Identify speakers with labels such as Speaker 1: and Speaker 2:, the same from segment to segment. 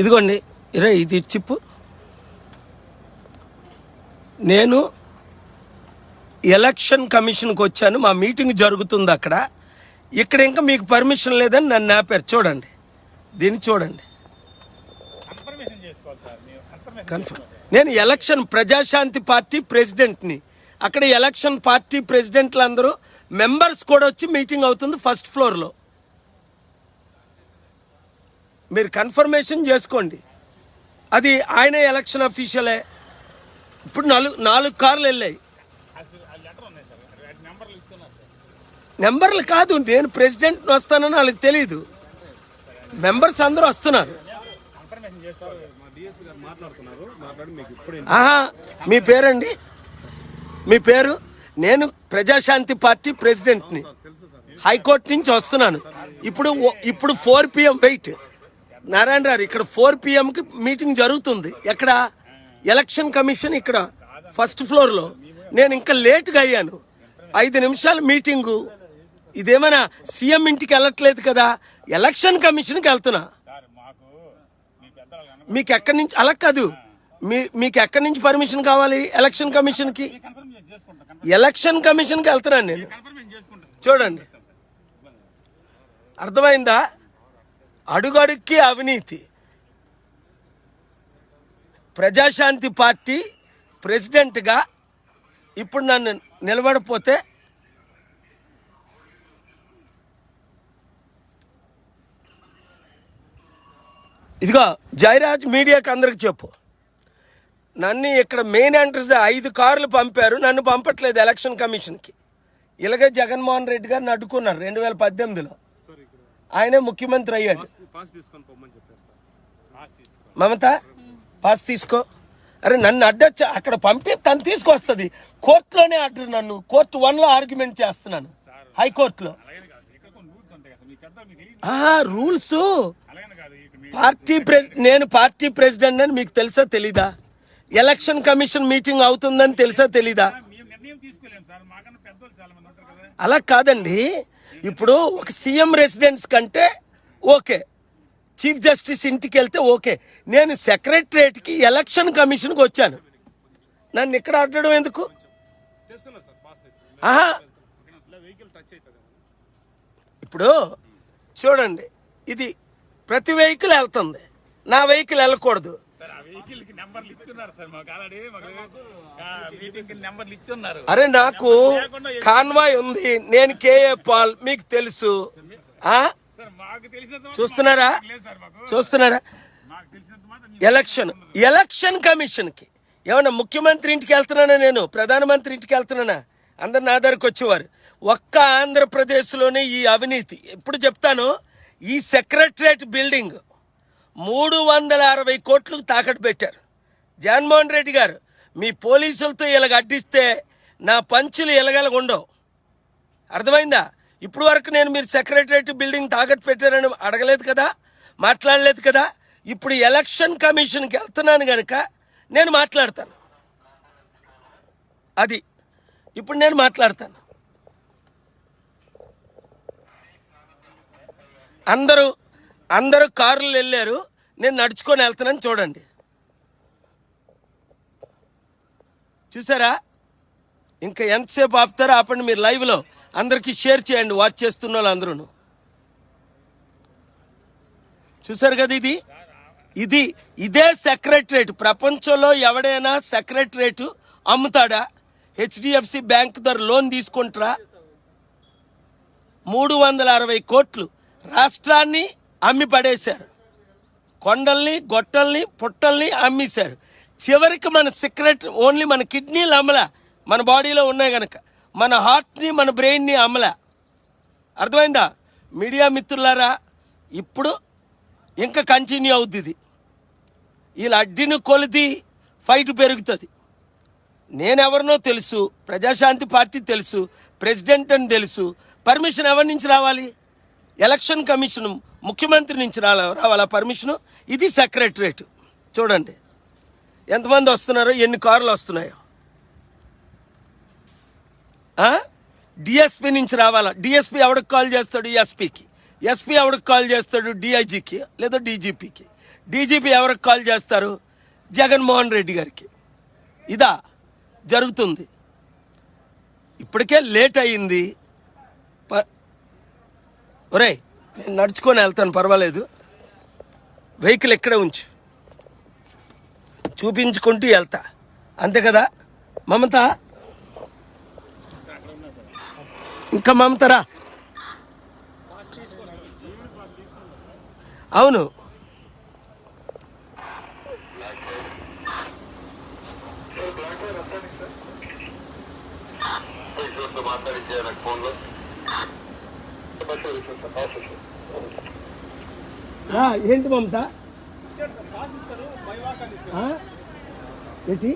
Speaker 1: ఇదిగోండి ఇరే ఇది చిప్పు. నేను ఎలక్షన్ కమిషన్కి వచ్చాను మా మీటింగ్ జరుగుతుంది అక్కడ. ఇక్కడ ఇంకా మీకు పర్మిషన్ లేదని నన్ను ఆపారు. చూడండి దీన్ని చూడండి. కన్ఫర్మ్ నేను ఎలక్షన్ ప్రజాశాంతి పార్టీ ప్రెసిడెంట్ని. అక్కడ ఎలక్షన్ పార్టీ ప్రెసిడెంట్లు అందరూ మెంబర్స్ కూడా వచ్చి మీటింగ్ అవుతుంది ఫస్ట్ ఫ్లోర్లో. మీరు కన్ఫర్మేషన్ చేసుకోండి. అది ఆయన ఎలక్షన్ అఫీషియలే. ఇప్పుడు నాలుగు నాలుగు కార్లు వెళ్ళాయి.
Speaker 2: నెంబర్లు
Speaker 1: కాదు నేను ప్రెసిడెంట్ వస్తానని వాళ్ళకి తెలియదు మెంబర్స్ అందరూ వస్తున్నారు. ఆహా మీ పేరండి? మీ పేరు? నేను ప్రజాశాంతి పార్టీ ప్రెసిడెంట్ని. హైకోర్టు నుంచి వస్తున్నాను. ఇప్పుడు ఓ- ఇప్పుడు four PM wait. Narayana Rao ఇక్కడ ఫోర్ పిఎంకి మీటింగ్ జరుగుతుంది. ఎక్కడ? ఎలక్షన్ కమిషన్ ఇక్కడ ఫస్ట్ ఫ్లోర్లో నేను ఇంకా లేట్గా అయ్యాను. ఐదు నిమిషాల మీటింగు ఇదేమైనా సీఎం ఇంటికి వెళ్ళట్లేదు కదా? ఎలక్షన్ కమిషన్కి వెళ్తున్నా.
Speaker 2: మీకు
Speaker 1: ఎక్కడి నుంచి అలా కాదు. మీ మీకు ఎక్కడి నుంచి పర్మిషన్ కావాలి ఎలక్షన్
Speaker 2: కమిషన్కి
Speaker 1: ఎలక్షన్ కమిషన్కి వెళ్తున్నాను నేను. చూడండి. అర్థమైందా? అడుగడుక్కి అవినీతి. ప్రజాశాంతి పార్టీ ప్రెసిడెంట్గా ఇప్పుడు నన్ను నిలబడిపోతే ఇదిగో జయరాజ్ మీడియాకి అందరికి చెప్పు. నన్ను ఇక్కడ మెయిన్ ఎంట్రన్స్ ఐదు కార్లు పంపారు నన్ను పంపట్లేదు ఎలక్షన్ కమిషన్కి. ఇలాగే జగన్మోహన్ రెడ్డి గారిని అడ్డుకున్నారు రెండు వేల పద్దెనిమిదిలో. ఆయనే ముఖ్యమంత్రి అయ్యాడు.
Speaker 3: పాస్ తీసుకొని పోమని చెప్పారు సార్.
Speaker 2: పాస్ తీసుకో.
Speaker 1: మమత పాస్ తీసుకో. అరే నన్ను అడ్డొచ్చా? అక్కడ పంపి తను తీసుకొస్తుంది. కోర్టులోనే అడ్డు నన్ను. కోర్టు వన్లో ఆర్గ్యుమెంట్ చేస్తున్నాను. హైకోర్టులో.
Speaker 2: రూల్స్
Speaker 1: పార్టీ ప్రెసి నేను పార్టీ ప్రెసిడెంట్ అని మీకు తెలుసా తెలీదా? ఎలక్షన్ కమిషన్ మీటింగ్ అవుతుందని తెలుసా తెలీదా?
Speaker 2: మేము నిర్ణయం తీసుకోలేము సార్. మాకన్నా పెద్దోళ్ళు చాలా మంది ఉంటారు కదా.
Speaker 1: అలా కాదండి. ఇప్పుడు ఒక సీఎం రెసిడెన్స్ కంటే ఓకే. చీఫ్ జస్టిస్ ఇంటికి వెళ్తే ఓకే. నేను సెక్రటరేట్కి ఎలక్షన్ కమిషన్కి వచ్చాను. నన్ను ఇక్కడ అడ్డడం ఎందుకు? ఆహా. ఇప్పుడు చూడండి ఇది ప్రతి వెహికల్ వెళ్తుంది. నా వెహికల్ వెళ్ళకూడదు. అరే నాకు కాన్వాయ్ ఉంది నేను కేఏ పాల్ మీకు తెలుసు. ఆ?
Speaker 2: సార్ మాకు తెలిసినంత మాత్రం
Speaker 1: చూస్తున్నారా? చూస్తున్నారా?
Speaker 2: మాకు తెలిసినంత మాత్రం
Speaker 1: ఎలక్షన్ ఎలక్షన్ కమిషన్కి ఏమన్నా ముఖ్యమంత్రి ఇంటికి వెళ్తున్నానా నేను? ప్రధానమంత్రి ఇంటికి వెళ్తున్నానా? అందరు నా దగ్గరకు వచ్చేవారు. ఒక్క ఆంధ్రప్రదేశ్లోనే ఈ అవినీతి. ఎప్పుడు చెప్తాను? ఈ సెక్రటరేట్ బిల్డింగ్ మూడు వందల అరవై కోట్లకు తాకట్టు పెట్టారు. జగన్మోహన్ రెడ్డి గారు మీ పోలీసులతో ఇలాగ అడ్డిస్తే నా పంచులు ఇలగలగా ఉండవు. అర్థమైందా? ఇప్పుడు వరకు నేను మీరు సెక్రటరేట్ బిల్డింగ్ తాకట్టు పెట్టారని అడగలేదు కదా మాట్లాడలేదు కదా ఇప్పుడు ఎలక్షన్ కమిషన్కి వెళ్తున్నాను కనుక నేను మాట్లాడతాను. అది. ఇప్పుడు నేను మాట్లాడతాను. అందరూ అందరూ కారులు వెళ్ళారు. నేను నడుచుకొని వెళ్తున్నాను చూడండి. చూసారా? ఇంకా ఎంతసేపు ఆపుతారో ఆపండి మీరు లైవ్లో. అందరికీ షేర్ చేయండి వాచ్ చేస్తున్న వాళ్ళందరూ చూసారు కదా ఇది? ఇది ఇదే సెక్రటరేట్ ప్రపంచంలో ఎవడైనా సెక్రటరేట్ అమ్ముతాడా? హెచ్డిఎఫ్సి బ్యాంక్ ధర లోన్ తీసుకుంటారా? మూడు వందల అరవై కోట్లు. రాష్ట్రాన్ని అమ్మి పడేశారు కొండల్ని గొట్టల్ని పుట్టల్ని అమ్మేశారు. చివరికి మన సిక్రెట్ ఓన్లీ మన కిడ్నీలు అమ్మలా. మన బాడీలో ఉన్నాయి గనక. మన హార్ట్ని మన బ్రెయిన్ని అమ్మలా. అర్థమైందా? మీడియా మిత్రులారా ఇప్పుడు ఇంకా కంటిన్యూ అవుద్ది ఇది వీళ్ళ అడ్డిని కొలిది ఫైట్ పెరుగుతుంది. నేనెవరినో తెలుసు ప్రజాశాంతి పార్టీ తెలుసు ప్రెసిడెంట్ అని తెలుసు. పర్మిషన్ ఎవరి నుంచి రావాలి? ఎలక్షన్ కమిషన్ ముఖ్యమంత్రి నుంచి రాలా రావాలా పర్మిషన్? ఇది సెక్రటరేట్. చూడండి. ఎంతమంది వస్తున్నారో? ఎన్ని కార్లు వస్తున్నాయో. డిఎస్పీ నుంచి రావాలా? డిఎస్పీ ఎవడికి కాల్ చేస్తాడు? ఎస్పీకి ఎస్పీ ఎవడికి కాల్ చేస్తాడు? డిఐజీకి లేదా డీజీపీకి డీజీపీ ఎవరికి కాల్ చేస్తారు? జగన్మోహన్ రెడ్డి గారికి. ఇదా. జరుగుతుంది. ఇప్పటికే లేట్ అయ్యింది. ఒరేయ్ నేను నడుచుకొని వెళ్తాను పర్వాలేదు. వెహికల్ ఎక్కడే ఉంచు. చూపించుకుంటూ వెళ్తా. అంతే కదా? మమత? ఇంకా మమతరా అవును. ఫోన్లో ఏంటి మమత? ఏంటి?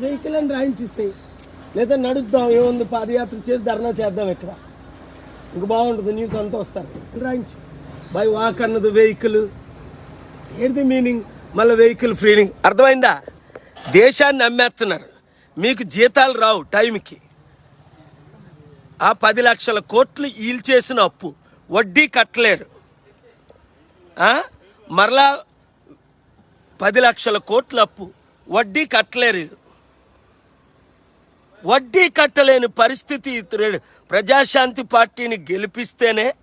Speaker 1: వెహికల్ అని రాయించేసాయి. లేదా నడుద్దాం ఏముంది పాదయాత్ర చేసి ధర్నా చేద్దాం ఇక్కడ. ఇంక బాగుంటుంది న్యూస్ అంతా వస్తారు. రాయించు. బై వాక్ అన్నది వెహికల్ ఏంటి మీనింగ్ మళ్ళీ వెహికల్ ఫ్రీడింగ్ అర్థమైందా? దేశాన్ని అమ్మేస్తున్నారు. మీకు జీతాలు రావు టైంకి ఆ పది లక్షల కోట్లు ఈల్చేసిన అప్పు. వడ్డీ కట్టలేరు. మరలా పది లక్షల కోట్ల అప్పు. వడ్డీ కట్టలేరు. వడ్డీ కట్టలేని పరిస్థితి ప్రజాశాంతి పార్టీని గెలిపిస్తేనే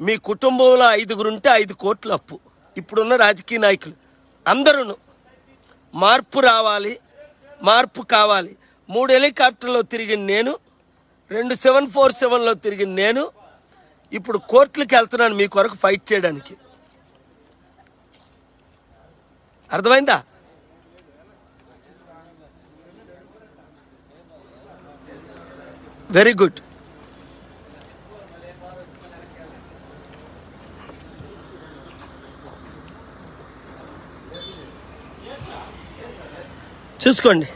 Speaker 1: మీ కుటుంబంలో ఐదుగురుంటే ఐదు కోట్ల అప్పు. ఇప్పుడున్న రాజకీయ నాయకులు. అందరూ మార్పు రావాలి మార్పు కావాలి. మూడు హెలికాప్టర్లో తిరిగిన నేను రెండు సెవెన్ ఫోర్ సెవెన్లో తిరిగిన నేను ఇప్పుడు కోర్టులకు వెళ్తున్నాను మీ కొరకు ఫైట్ చేయడానికి. అర్థమైందా? Very good. చూసుకోండి.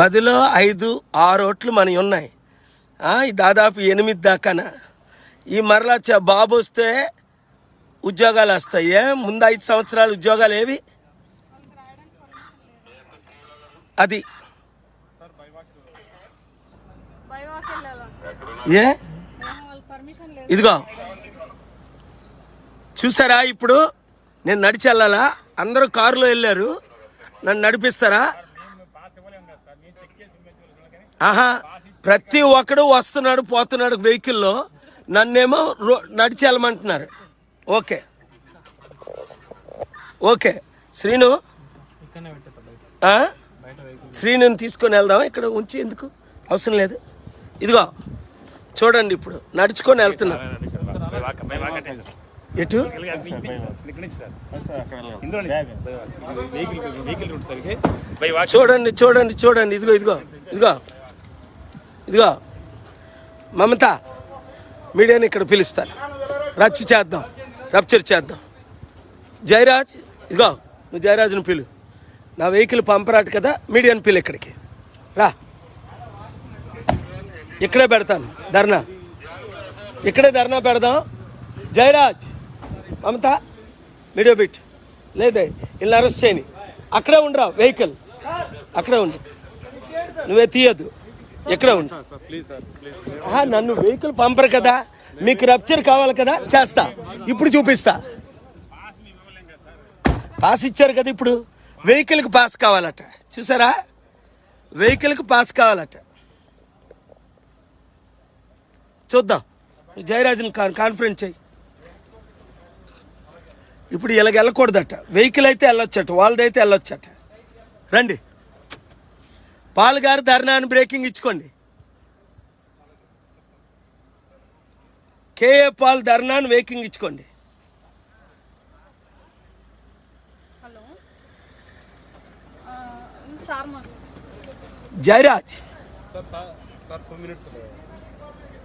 Speaker 1: పదిలో ఐదు ఆరు ఓట్లు మనవి ఉన్నాయి. దాదాపు ఎనిమిది దాకాన. ఈ మరలా బాబు వస్తే ఉద్యోగాలు వస్తాయి? ముందు ఐదు సంవత్సరాలు ఉద్యోగాలు ఏవి? అది. ఏ? ఇదిగో. చూసారా ఇప్పుడు? నేను నడిచి వెళ్ళాలా? అందరూ కారులో వెళ్ళారు. నన్ను నడిపిస్తారా? ఆహా ప్రతి ఒక్కడు వస్తున్నాడు పోతున్నాడు వెహికల్లో. నన్నేమో రో నడిచి వెళ్ళమంటున్నారు. ఓకే. ఓకే. శ్రీను? శ్రీను శ్రీనుని తీసుకొని వెళ్దాం ఇక్కడ ఉంచి ఎందుకు? అవసరం లేదు. ఇదిగో చూడండి ఇప్పుడు. నడుచుకొని వెళ్తున్నా. ఎటు? చూడండి చూడండి చూడండి. ఇదిగో ఇదిగో ఇదిగో. ఇదిగో మమత మీడియాని ఇక్కడ పిలుస్తాను. రచ్చ చేద్దాం రప్చర్ చేద్దాం. జయరాజ్ ఇదిగో నువ్వు జయరాజును పిలు. నా వెహికల్ పంపరాటు కదా మీడియాని పిలు ఇక్కడికి. రా. ఇక్కడే పెడతాను ధర్నా. ఇక్కడే ధర్నా పెడదాం. జయరాజ్ మమత మీడియో బిట్ లేదే ఇలా అరెస్ట్ చేయని. అక్కడే ఉండరా వెహికల్. అక్కడే ఉండు. నువ్వే తీయద్దు. ఎక్కడే ఆహా, నన్ను వెహికల్ పంపరు కదా. మీకు రప్చర్ కావాలి కదా చేస్తా. ఇప్పుడు చూపిస్తా. పాస్ ఇచ్చారు కదా ఇప్పుడు. వెహికల్కి పాస్ కావాలట. చూసారా? వెహికల్కి పాస్ కావాలట. చూద్దాం. జయరాజుని కాన్ కాన్ఫరెన్స్ చేయి ఇప్పుడు ఇలాగ వెళ్ళకూడదట. వెహికల్ అయితే వెళ్ళొచ్చట వాళ్ళదైతే వెళ్ళొచ్చట. రండి. పాలుగారు ధర్నాన్ని బ్రేకింగ్ ఇచ్చుకోండి. కేఏ పాల్ ధర్నాన్ని వేకింగ్ ఇచ్చుకోండి. జయరాజ్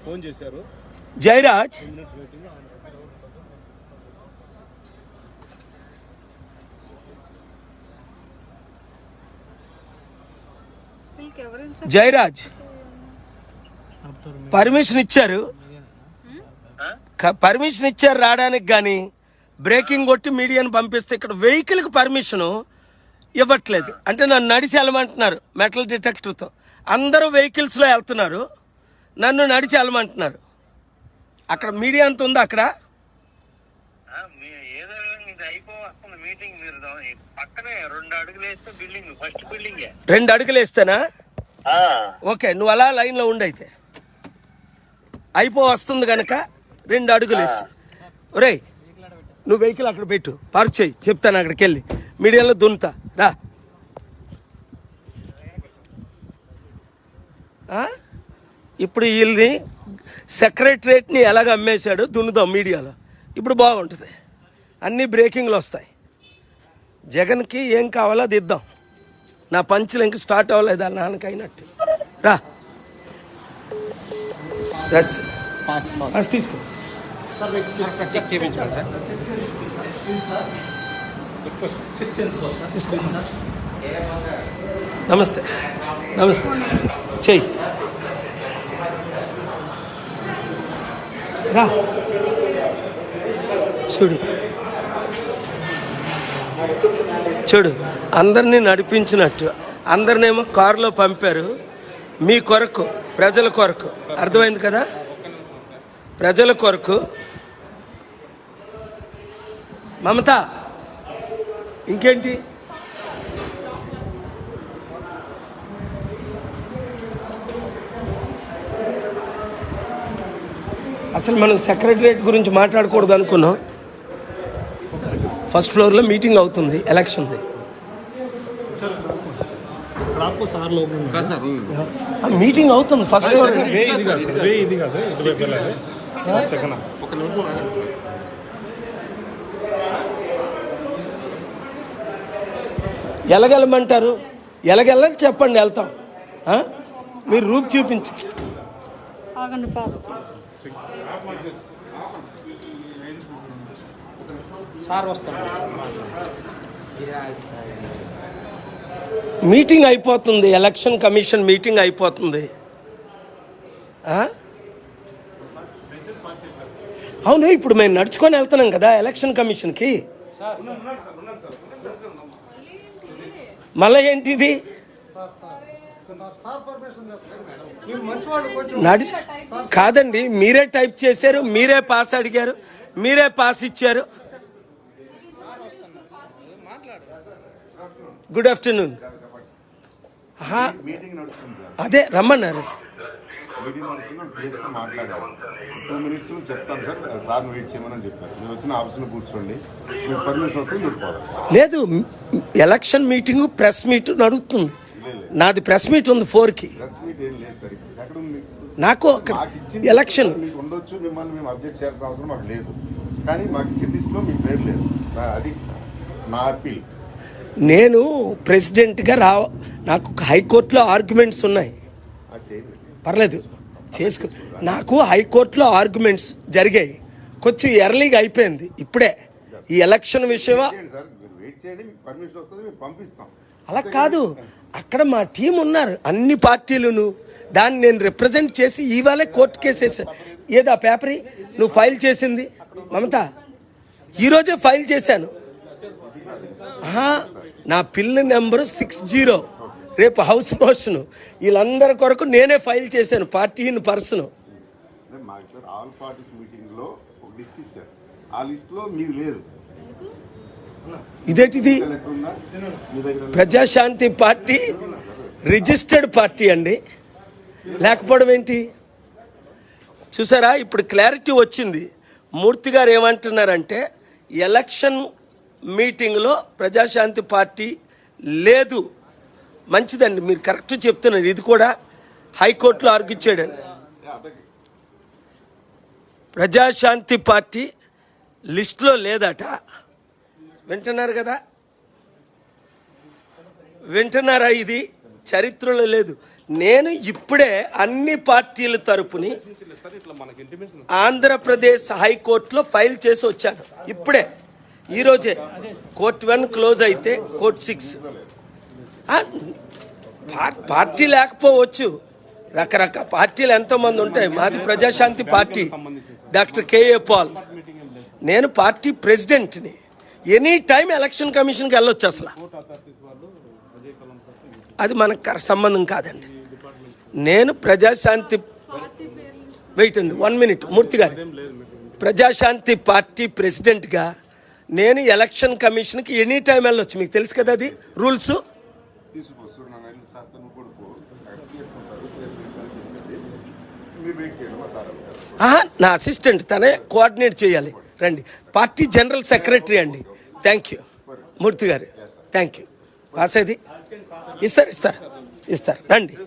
Speaker 3: ఫోన్ చేశారు.
Speaker 1: జయరాజ్
Speaker 3: మినిట్స్ వెయిటింగ్
Speaker 4: వీళ్ళకి ఎవరైనా సార్
Speaker 1: జయరాజ్. పర్మిషన్ ఇచ్చారు. పర్మిషన్ ఇచ్చారు రావడానికి కానీ బ్రేకింగ్ కొట్టి మీడియాని పంపిస్తే ఇక్కడ వెహికల్కి పర్మిషను ఇవ్వట్లేదు. అంటే నన్ను నడిచి వెళ్ళమంటున్నారు మెటల్ డిటెక్టర్తో. అందరూ వెహికల్స్లో వెళ్తున్నారు. నన్ను నడిచి వెళ్ళమంటున్నారు. అక్కడ మీడియా అంత ఉందా అక్కడ?
Speaker 5: రెండు అడుగులు
Speaker 1: వేస్తేనా? ఓకే నువ్వు అలా లైన్లో ఉండైతే అయిపో వస్తుంది కనుక రెండు అడుగులు వేసి. ఒరేయ్ నువ్వు వెహికల్ అక్కడ పెట్టు పార్క్ చేయి చెప్తాను అక్కడికి వెళ్ళి. మీడియాలో దున్నుతా రా? ఇప్పుడు వీళ్ళని సెక్రటరేట్ని ఎలాగ అమ్మేశాడు? దున్నుదాం మీడియాలో. ఇప్పుడు బాగుంటుంది. అన్ని బ్రేకింగ్లు వస్తాయి. జగన్కి ఏం కావాలో అది ఇద్దాం. నా పంచులు ఇంక స్టార్ట్ అవ్వలేదు వాళ్ళ నాన్నకి అయినట్టు రా తీసుకో. నమస్తే నమస్తే చెయ్యి రా చూడు చూడు అందరినీ నడిపించినట్టు. అందరినేమో కారులో పంపారు. మీ కొరకు ప్రజల కొరకు. అర్థమైంది కదా? ప్రజల కొరకు. మమత ఇంకేంటి? అసలు మనం సెక్రటరియట్ గురించి మాట్లాడకూడదు అనుకున్నాం ఫస్ట్ ఫ్లోర్లో మీటింగ్ అవుతుంది ఎలక్షన్ది మీటింగ్ అవుతుంది ఫస్ట్ ఫ్లోర్.
Speaker 3: ఒక నిమిషం
Speaker 1: ఎలగెళ్ళని చెప్పండి వెళ్తాం. మీరు రూప్
Speaker 4: చూపించండి.
Speaker 3: సార్ వస్తారు
Speaker 1: మీటింగ్ అయిపోతుంది ఎలక్షన్ కమిషన్ మీటింగ్ అయిపోతుంది. అవును ఇప్పుడు మేము నడుచుకొని వెళ్తున్నాం కదా ఎలక్షన్ కమిషన్కి. మళ్ళీ ఏంటిది? నడి కాదండి మీరే టైప్ చేశారు మీరే పాస్ అడిగారు మీరే పాస్ ఇచ్చారు. Good afternoon. అదే రమ్మన్నారు.
Speaker 6: మీటింగ్ నడుస్తుంది ప్లేస్తో మాట్లాడాలి. టూ మినిట్స్ చెప్తాను సార్ సార్ని వెయిట్ చేయమని చెప్పారు. మీరు వచ్చిన ఆఫీస్లో కూర్చోండి. మీరు పర్మిషన్ వస్తే మీరు పోవాలి.
Speaker 1: లేదు ఎలక్షన్ మీటింగ్ ప్రెస్ మీట్ నడుస్తుంది నాది ప్రెస్ మీట్ ఉంది ఫోర్కి. నాకు ఎలక్షన్.
Speaker 6: ఉండొచ్చు మిమ్మల్ని మేము అబ్జెక్ట్ చేయాల్సిన అవసరం మాకు లేదు. కానీ మాకు లిస్ట్లో మీ పేరు లేదు. అది నా అప్పీల్.
Speaker 1: నేను ప్రెసిడెంట్గా రా నాకు హైకోర్టులో ఆర్గ్యుమెంట్స్ ఉన్నాయి. పర్లేదు. చేసుకో నాకు హైకోర్టులో ఆర్గ్యుమెంట్స్ జరిగాయి. కొంచెం ఎర్లీగా అయిపోయింది. ఇప్పుడే. ఈ ఎలక్షన్ విషయమా? అలా కాదు. అక్కడ మా టీం ఉన్నారు. అన్ని పార్టీలను. దాన్ని నేను రిప్రజెంట్ చేసి ఇవాళే కోర్టు కేసేసా ఏదా పేపరీ నువ్వు ఫైల్ చేసింది. మమత ఈరోజే ఫైల్ చేశాను. నా పిల్ల నెంబరు సిక్స్ జీరో. రేపు హౌస్ మోషన్ వీళ్ళందరి కొరకు నేనే ఫైల్ చేశాను పార్టీ ఇన్ పర్సన్.
Speaker 6: అంటే మాకు సార్ ఆల్ పార్టీస్ మీటింగ్లో ఒక లిస్ట్ ఇచ్చారు. ఆ లిస్ట్లో మీరు లేదు
Speaker 1: ఇదేంటిది? ప్రజాశాంతి పార్టీ రిజిస్టర్డ్ పార్టీ అండి. లేకపోవడం ఏంటి? చూసారా ఇప్పుడు క్లారిటీ వచ్చింది. మూర్తి గారు ఏమంటున్నారంటే ఎలక్షన్ మీటింగ్లో ప్రజాశాంతి పార్టీ లేదు. మంచిదండి మీరు కరెక్ట్ చెప్తున్నారు. ఇది కూడా హైకోర్టులో ఆర్గ్యూ చేయడం. ప్రజాశాంతి పార్టీ లిస్టులో లేదట. వింటున్నారు కదా? వింటున్నారా ఇది? చరిత్రలో లేదు. నేను ఇప్పుడే అన్ని పార్టీల తరపుని ఆంధ్రప్రదేశ్ హైకోర్టులో ఫైల్ చేసి వచ్చాను. ఇప్పుడే. ఈరోజే కోర్ట్ వన్ క్లోజ్ అయితే కోర్ట్ సిక్స్. పార్టీ లేకపోవచ్చు. రకరకాల పార్టీలు ఎంతోమంది ఉంటాయి. మాది Prajashanti party. Doctor KA Paul. నేను పార్టీ ప్రెసిడెంట్ని. ఎనీ టైం ఎలక్షన్ కమిషన్కి వెళ్ళొచ్చు అసలు. అది మనకు సంబంధం కాదండి. నేను ప్రజాశాంతి వెయిట్ అండి one minute Murthy garu. Prajashanti party ప్రెసిడెంట్గా నేను ఎలక్షన్ కమిషన్కి ఎనీ టైం వెళ్ళొచ్చు. మీకు తెలుసు కదా అది? రూల్స్? ఆహా నా అసిస్టెంట్ తనే కోఆర్డినేట్ చేయాలి. రండి. పార్టీ జనరల్ సెక్రటరీ అండి. Thank you Murthy garu. Thank you పాసేది ఇస్తారు ఇస్తారు ఇస్తారు. రండి.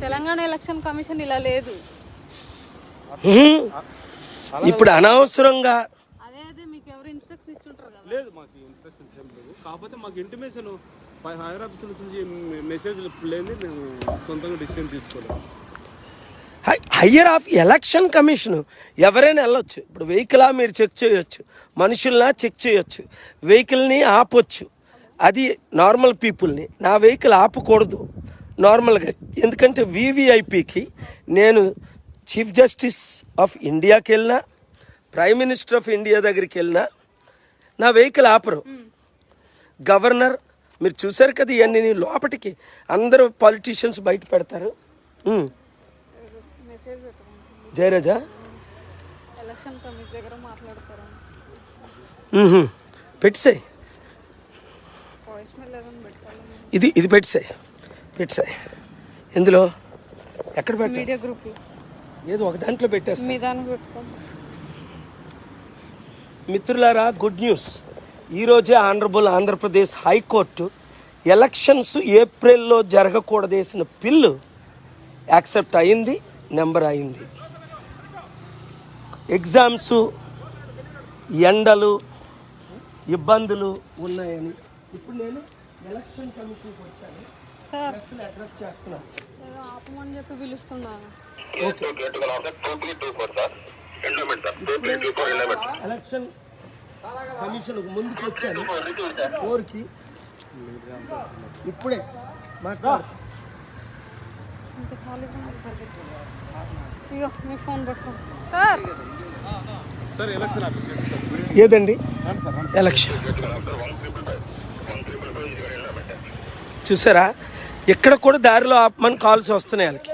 Speaker 4: తెలంగాణ ఎలక్షన్ కమిషన్ ఇలా లేదు.
Speaker 1: ఇప్పుడు అనవసరంగా
Speaker 4: అదే అదే మీకు ఎవరు ఇన్స్ట్రక్షన్ ఇచ్చుంటారు కదా.
Speaker 3: లేదు మాకు ఇన్స్ట్రక్షన్స్ ఏం లేవు. కాకపోతే మాకు ఇంటిమేషన్ ఆఫీసర్ నుంచి మెసేజ్ లేని మేము సొంతంగా డిసిషన్ తీసుకోలేము.
Speaker 1: హై- హయ్యర్ ఆఫ్ ఎలక్షన్ కమిషన్ ఎవరైనా వెళ్ళొచ్చు. ఇప్పుడు వెహికలా మీరు చెక్ చేయొచ్చు. మనుషుల్నా చెక్ చేయొచ్చు. వెహికల్ని ఆపొచ్చు. అది నార్మల్ పీపుల్ని నా. వెహికల్ ఆపకూడదు. నార్మల్గా ఎందుకంటే వివిఐపికి నేను చీఫ్ జస్టిస్ ఆఫ్ ఇండియాకి వెళ్ళినా ప్రైమ్ మినిస్టర్ ఆఫ్ ఇండియా దగ్గరికి వెళ్ళినా నా వెహికల్ ఆపరు. గవర్నర్ మీరు చూశారు కదా ఇవన్నీ లోపటికి అందరూ పాలిటీషియన్స్ బయట పెడతారు.
Speaker 4: పెట్టమని
Speaker 1: జయరాజా. పెట్టేసాయి. ఇది ఇది పెట్టేసాయి పెట్టేసాయి ఇందులో ఎక్కడ పెట్టా ఏదో ఒక దాంట్లో పెట్టేస్తా.
Speaker 4: మీ దానికి పెట్టుకోండి
Speaker 1: మిత్రులారా గుడ్ న్యూస్. ఈరోజే honourable Andhra Pradesh high court elections ఏప్రిల్లో జరగకూడదేసిన పిల్లు యాక్సెప్ట్ అయింది నెంబర్ అయింది. ఎగ్జామ్స్ ఎండలు ఇబ్బందులు ఉన్నాయని ఇప్పుడు నేను ఎలక్షన్ కమిషన్కి వచ్చాను.
Speaker 4: సార్.
Speaker 1: ప్రశ్నలు అడ్రస్ చేస్తున్నాను.
Speaker 4: ఏదో ఆపమని చెప్పి పిలుస్తున్నాను.
Speaker 1: ఎలక్షన్ కమిషన్ ముందుకు వచ్చాను. ఫోర్కి ఇప్పుడే మాట్లాడు. ఏదండి? ఎలక్షన్ చూసారా? ఇక్కడ కూడా దారిలో ఆపమని కాల్స్ వస్తున్నాయి వాళ్ళకి.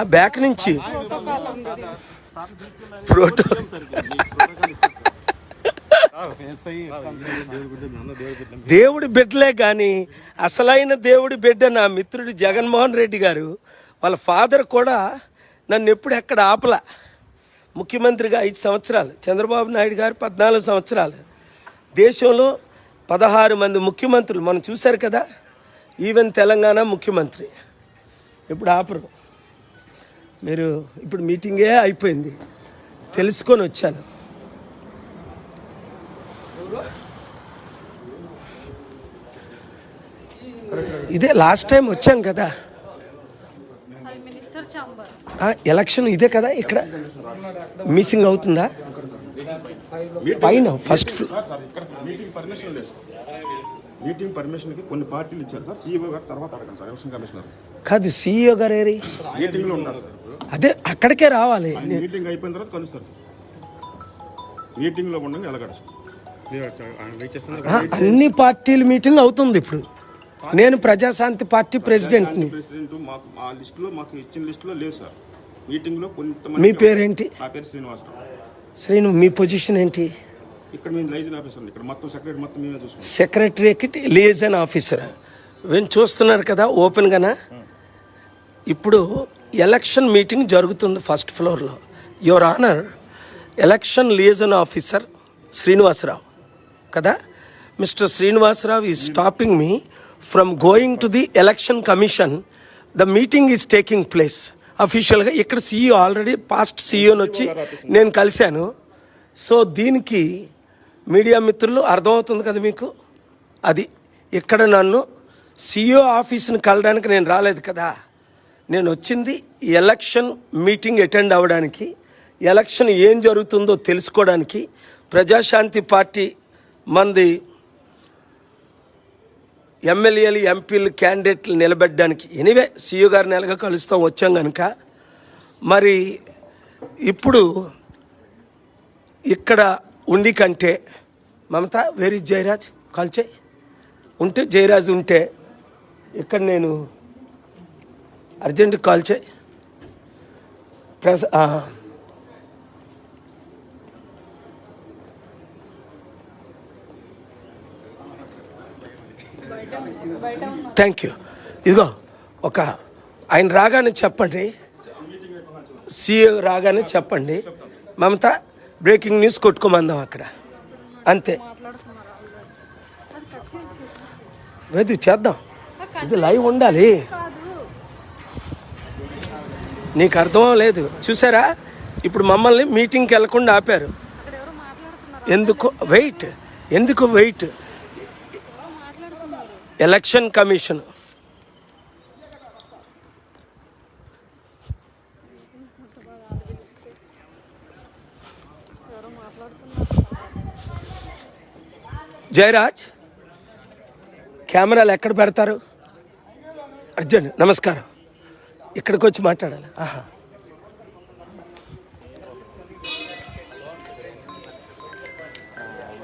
Speaker 1: ఆ బ్యాక్ నుంచి. ప్రోటో దేవుడి బిడ్డలే కానీ అసలైన దేవుడి బిడ్డ నా మిత్రుడు జగన్మోహన్ రెడ్డి గారు వాళ్ళ ఫాదర్ కూడా నన్ను ఎప్పుడు ఎక్కడ ఆపల. ముఖ్యమంత్రిగా ఐదు సంవత్సరాలు. చంద్రబాబు నాయుడు గారు పద్నాలుగు సంవత్సరాలు. దేశంలో పదహారు మంది ముఖ్యమంత్రులు మనం చూశారు కదా? ఈవెన్ తెలంగాణ ముఖ్యమంత్రి. ఇప్పుడు ఆపరు. మీరు ఇప్పుడు మీటింగే అయిపోయింది. తెలుసుకొని వచ్చాను. ఇదే లాస్ట్ టైం వచ్చాం కదా? ఎలక్షన్ ఇదే కదా ఇక్కడ? మిస్సింగ్ అవుతుందా? పైన ఫస్ట్
Speaker 3: మీటింగ్ పర్మిషన్ లేదు మీటింగ్ పర్మిషన్కి కొన్ని పార్టీలు ఇచ్చారు సార్. సీఈఓ గారు తర్వాత అడగండి సార్. Election commissioner?
Speaker 1: కాదు సీఈఓ గారు ఏరి
Speaker 3: మీటింగ్లో ఉన్నారు సార్.
Speaker 1: అదే అక్కడికే రావాలి.
Speaker 3: మీటింగ్ అయిపోయిన తర్వాత కలుస్తారు సార్. మీటింగ్లో ఉండగా ఎలగడు
Speaker 1: అన్ని పార్టీల మీటింగ్ అవుతుంది ఇప్పుడు. నేను ప్రజాశాంతి పార్టీ ప్రెసిడెంట్ని.
Speaker 3: ప్రెసిడెంట్ మాకు మా లిస్ట్లో మాకు ఇచ్చిన లిస్ట్లో లేదు సార్. మీటింగ్లో కొంతమంది
Speaker 1: మీ పేరేంటి?
Speaker 3: నా పేరు శ్రీనివాసరావు.
Speaker 1: శ్రీను మీ పొజిషన్ ఏంటి?
Speaker 3: ఇక్కడ మేము లైజన్ ఆఫీసర్ ఇక్కడ మొత్తం సెక్రటరీ మొత్తం మేమే చూసుకుంటాం.
Speaker 1: సెక్రటరీకి లియజన్ ఆఫీసర్? వీళ్ళు చూస్తున్నారు కదా ఓపెన్గానా? ఇప్పుడు ఎలక్షన్ మీటింగ్ జరుగుతుంది ఫస్ట్ ఫ్లోర్లో. Your honour election liaison officer Srinivasarao కదా? Mister Srinivasarao is stopping me from going to the election commission. The meeting is taking place. అఫీషియల్గా ఇక్కడ సీఈఓ ఆల్రెడీ పాస్ట్ సీఈఓని వచ్చి నేను కలిశాను. సో దీనికి మీడియా మిత్రులు అర్థమవుతుంది కదా మీకు? అది ఇక్కడ నన్ను సీఈఓ ఆఫీస్ని కలడానికి నేను రాలేదు కదా. నేను వచ్చింది ఎలక్షన్ మీటింగ్ అటెండ్ అవ్వడానికి ఎలక్షన్ ఏం జరుగుతుందో తెలుసుకోవడానికి ప్రజాశాంతి పార్టీ మంది ఎమ్మెల్యేలు ఎంపీలు క్యాండిడేట్లు నిలబెట్టడానికి. ఎనివే సీఈ గారిని నెలగా కలుస్తాం వచ్చాం కనుక మరి ఇప్పుడు ఇక్కడ ఉండి కంటే మమత వేరి జయరాజ్? కాల్ ఉంటే జయరాజ్ ఉంటే ఇక్కడ నేను అర్జెంట్ కాల్ చేయి. ప్రస థ్యాంక్ యూ ఇదిగో ఒక ఆయన రాగానే చెప్పండి. సీఏ రాగానే చెప్పండి. మమత బ్రేకింగ్ న్యూస్ కొట్టుకోమందాం అక్కడ. అంతే. వెదు చేద్దాం. ఇది లైవ్ ఉండాలి. నీకు అర్థం లేదు. చూసారా? ఇప్పుడు మమ్మల్ని మీటింగ్కి వెళ్ళకుండా ఆపారు. ఎందుకు? వెయిట్ ఎందుకు వెయిట్ ఎలక్షన్ కమిషన్. జయరాజ్ కెమెరాలు ఎక్కడ పెడతారు? అర్జున్ నమస్కారం. ఇక్కడికి వచ్చి మాట్లాడాలి. ఆహా.